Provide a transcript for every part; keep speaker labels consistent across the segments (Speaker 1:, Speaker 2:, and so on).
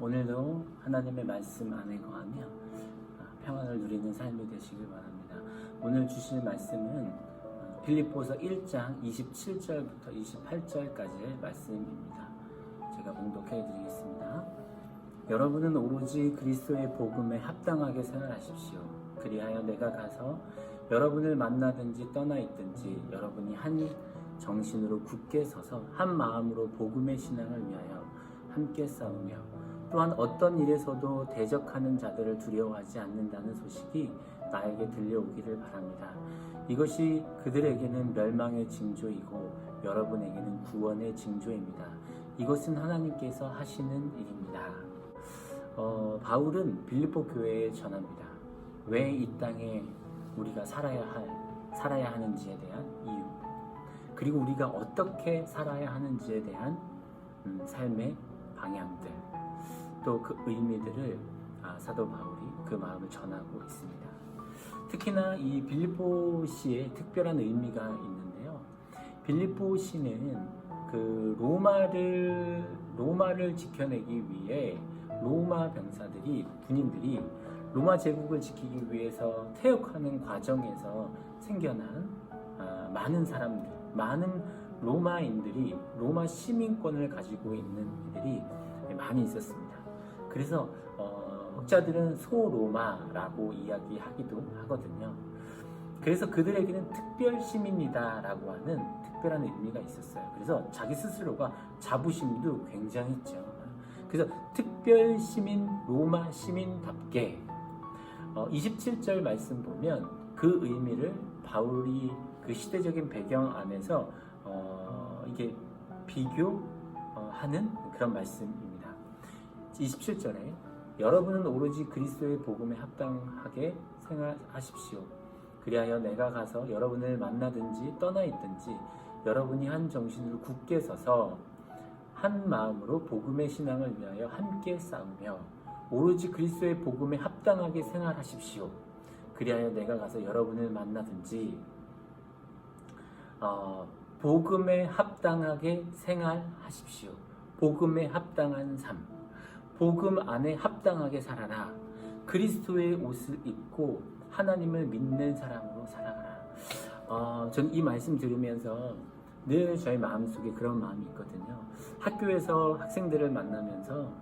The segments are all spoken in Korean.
Speaker 1: 오늘도 하나님의 말씀 안에 거하며 아, 평안을 누리는 삶이 되시길 바랍니다. 오늘 주실 말씀은 어, 빌립보서 1장 27절부터 28절까지의 말씀입니다. 제가 봉독해 드리겠습니다. 여러분은 오로지 그리스도의 복음에 합당하게 생활하십시오. 그리하여 내가 가서 여러분을 만나든지 떠나 있든지 여러분이 한 정신으로 굳게 서서 한 마음으로 복음의 신앙을 위하여 함께 싸우며 또한 어떤 일에서도 대적하는 자들을 두려워하지 않는다는 소식이 나에게 들려오기를 바랍니다. 이것이 그들에게는 멸망의 징조이고 여러분에게는 구원의 징조입니다. 이것은 하나님께서 하시는 일입니다. 어, 바울은 빌립보 교회에 전합니다. 왜 이 땅에 우리가 살아야 할 살아야 하는지에 대한 이유 그리고 우리가 어떻게 살아야 하는지에 대한 음, 삶의 방향들 또 그 의미들을 아, 사도 바울이 그 마음을 전하고 있습니다. 특히나 이 빌립보 시에 특별한 의미가 있는데요. 빌립보 시는 그 로마를 로마를 지켜내기 위해 로마 병사들이 군인들이 로마 제국을 지키기 위해서 퇴역하는 과정에서 생겨난 아, 많은 사람들, 많은 로마인들이 로마 시민권을 가지고 있는 이들이 많이 있었습니다. 그래서 어, 학자들은 소로마라고 이야기하기도 하거든요. 그래서 그들에게는 특별 시민이다라고 하는 특별한 의미가 있었어요. 그래서 자기 스스로가 자부심도 굉장했죠. 그래서 특별 시민 로마 시민답게 어, 27절 말씀 보면 그 의미를 바울이 그 시대적인 배경 안에서 어, 이게 비교하는 그런 말씀입니다. 27절에 여러분은 오로지 그리스도의 복음에 합당하게 생활하십시오. 그리하여 내가 가서 여러분을 만나든지 떠나 있든지 여러분이 한 정신으로 굳게 서서 한 마음으로 복음의 신앙을 위하여 함께 싸우며 오로지 그리스도의 복음에 합당하게 생활하십시오. 그리하여 내가 가서 여러분을 만나든지 어, 복음에 합당하게 생활하십시오. 복음에 합당한 삶. 복음 안에 합당하게 살아라. 그리스도의 옷을 입고 하나님을 믿는 사람으로 살아가라. 어, 전 이 말씀 들으면서 늘 저희 마음속에 그런 마음이 있거든요. 학교에서 학생들을 만나면서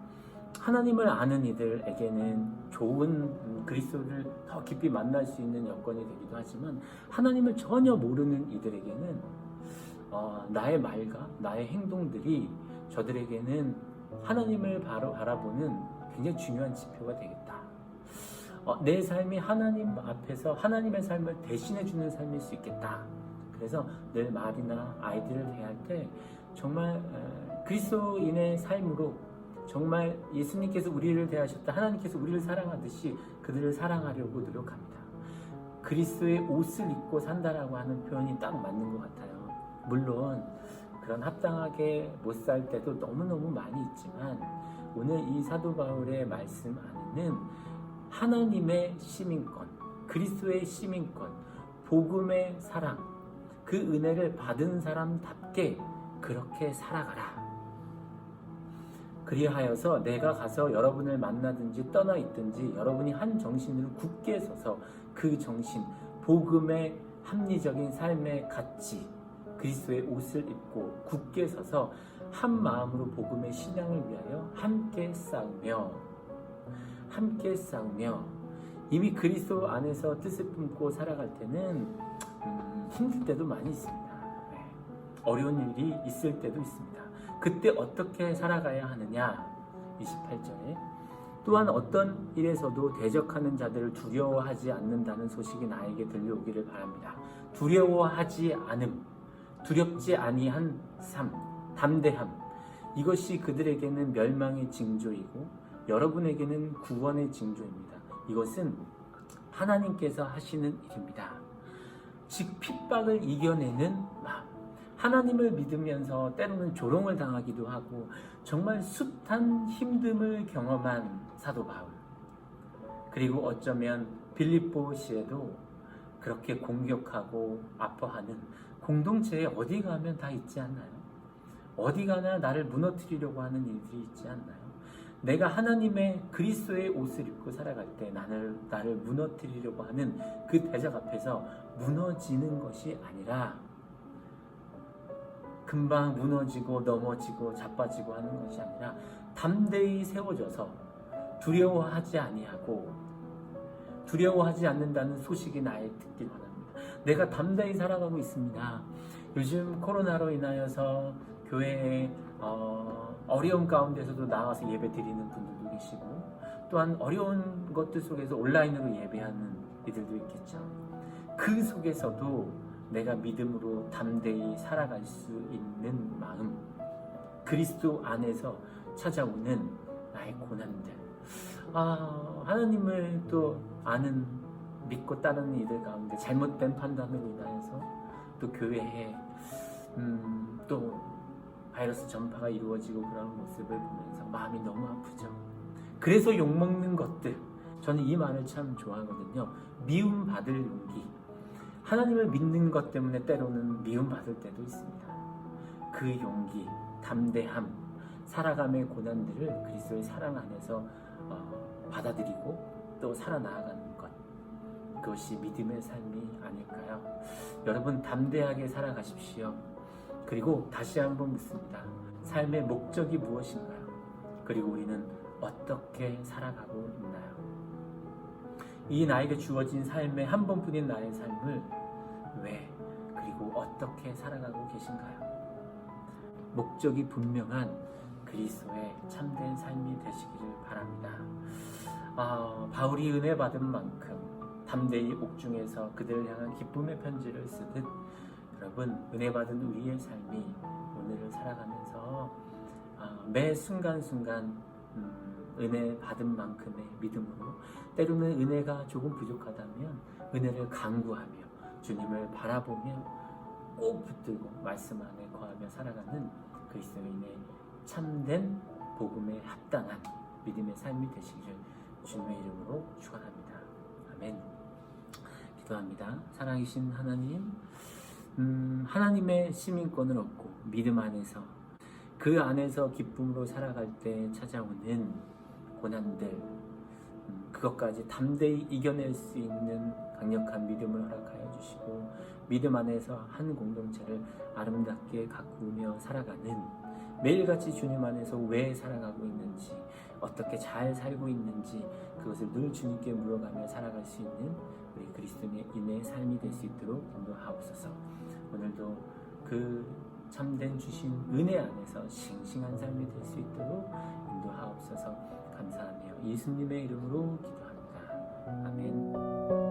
Speaker 1: 하나님을 아는 이들에게는 좋은 그리스도를 더 깊이 만날 수 있는 여건이 되기도 하지만 하나님을 전혀 모르는 이들에게는 어, 나의 말과 나의 행동들이 저들에게는 하나님을 바로 바라보는 굉장히 중요한 지표가 되겠다. 어, 내 삶이 하나님 앞에서 하나님의 삶을 대신해 주는 삶일 수 있겠다. 그래서 늘 말이나 아이들을 대할 때 정말 어, 그리스도인의 삶으로 정말 예수님께서 우리를 대하셨다. 하나님께서 우리를 사랑하듯이 그들을 사랑하려고 노력합니다. 그리스도의 옷을 입고 산다라고 하는 표현이 딱 맞는 것 같아요. 물론 그런 합당하게 못 살 때도 너무너무 많이 있지만 오늘 이 사도 바울의 말씀 안에는 하나님의 시민권, 그리스도의 시민권, 복음의 사랑, 그 은혜를 받은 사람답게 그렇게 살아가라. 그리하여서 내가 가서 여러분을 만나든지 떠나 있든지 여러분이 한 정신으로 굳게 서서 그 정신, 복음의 합리적인 삶의 가치, 그리스도의 옷을 입고 굳게 서서 한 마음으로 복음의 신앙을 위하여 함께 싸우며 함께 싸우며 이미 그리스도 안에서 뜻을 품고 살아갈 때는 음, 힘들 때도 많이 있습니다. 네. 어려운 일이 있을 때도 있습니다. 그때 어떻게 살아가야 하느냐? 28절에 또한 어떤 일에서도 대적하는 자들을 두려워하지 않는다는 소식이 나에게 들려오기를 바랍니다. 두려워하지 않음, 두렵지 아니한 삶, 담대함. 이것이 그들에게는 멸망의 징조이고 여러분에게는 구원의 징조입니다. 이것은 하나님께서 하시는 일입니다. 즉 핍박을 이겨내는 마음. 하나님을 믿으면서 때로는 조롱을 당하기도 하고 정말 숱한 힘듦을 경험한 사도 바울. 그리고 어쩌면 빌립보 시에도 그렇게 공격하고 아파하는 공동체에 어디 가면 다 있지 않나요? 어디 가나 나를 무너뜨리려고 하는 일들이 있지 않나요? 내가 하나님의 그리스도의 옷을 입고 살아갈 때 나를 나를 무너뜨리려고 하는 그 대적 앞에서 무너지는 것이 아니라 금방 무너지고 넘어지고 자빠지고 하는 것이 아니라 담대히 세워져서 두려워하지 아니하고 두려워하지 않는다는 소식이 나의 듣길 원합니다. 내가 담대히 살아가고 있습니다. 요즘 코로나로 인하여서 교회에 어, 어려움 가운데서도 나와서 예배 드리는 분들도 계시고 또한 어려운 것들 속에서 온라인으로 예배하는 이들도 있겠죠. 그 속에서도 내가 믿음으로 담대히 살아갈 수 있는 마음, 그리스도 안에서 찾아오는 나의 고난들, 아 하나님을 또 아는 믿고 따르는 이들 가운데 잘못된 판단으로 인하여서 또 교회에 음, 또 바이러스 전파가 이루어지고 그런 모습을 보면서 마음이 너무 아프죠. 그래서 욕먹는 것들 저는 이 말을 참 좋아하거든요. 미움 받을 용기. 하나님을 믿는 것 때문에 때로는 미움 받을 때도 있습니다. 그 용기, 담대함, 살아감의 고난들을 그리스도의 사랑 안에서 어, 받아들이고 또 살아나가는 것. 그것이 믿음의 삶이 아닐까요? 여러분 담대하게 살아가십시오. 그리고 다시 한번 묻습니다. 삶의 목적이 무엇인가요? 그리고 우리는 어떻게 살아가고 있나요? 이 나에게 주어진 삶의 한 번뿐인 나의 삶을 왜 그리고 어떻게 살아가고 계신가요? 목적이 분명한 그리스도의 참된 삶이 되시기를 바랍니다. 아, 바울이 은혜 받은 만큼 담대히 옥중에서 그들을 향한 기쁨의 편지를 쓰듯 여러분 은혜 받은 우리의 삶이 오늘을 살아가면서 아, 매 순간순간 음, 은혜 받은 만큼의 믿음으로 때로는 은혜가 조금 부족하다면 은혜를 강구하며 주님을 바라보며 꼭 붙들고 말씀 안에 거하며 살아가는 그리스도인의 참된 복음에 합당한 믿음의 삶이 되시기를 주님의 이름으로 축원합니다. 아멘. 기도합니다. 사랑이신 하나님, 음, 하나님의 시민권을 얻고 믿음 안에서 그 안에서 기쁨으로 살아갈 때 찾아오는 고난들, 음, 그것까지 담대히 이겨낼 수 있는 강력한 믿음을 허락하여 주시고 믿음 안에서 한 공동체를 아름답게 가꾸며 살아가는 매일같이 주님 안에서 왜 살아가고 있는지 어떻게 잘 살고 있는지 그것을 늘 주님께 물어가며 살아갈 수 있는 우리 그리스도인의 삶이 될 수 있도록 인도하옵소서 오늘도 그 참된 주신 은혜 안에서 싱싱한 삶이 될 수 있도록 인도하옵소서 감사하며 예수님의 이름으로 기도합니다. 아멘.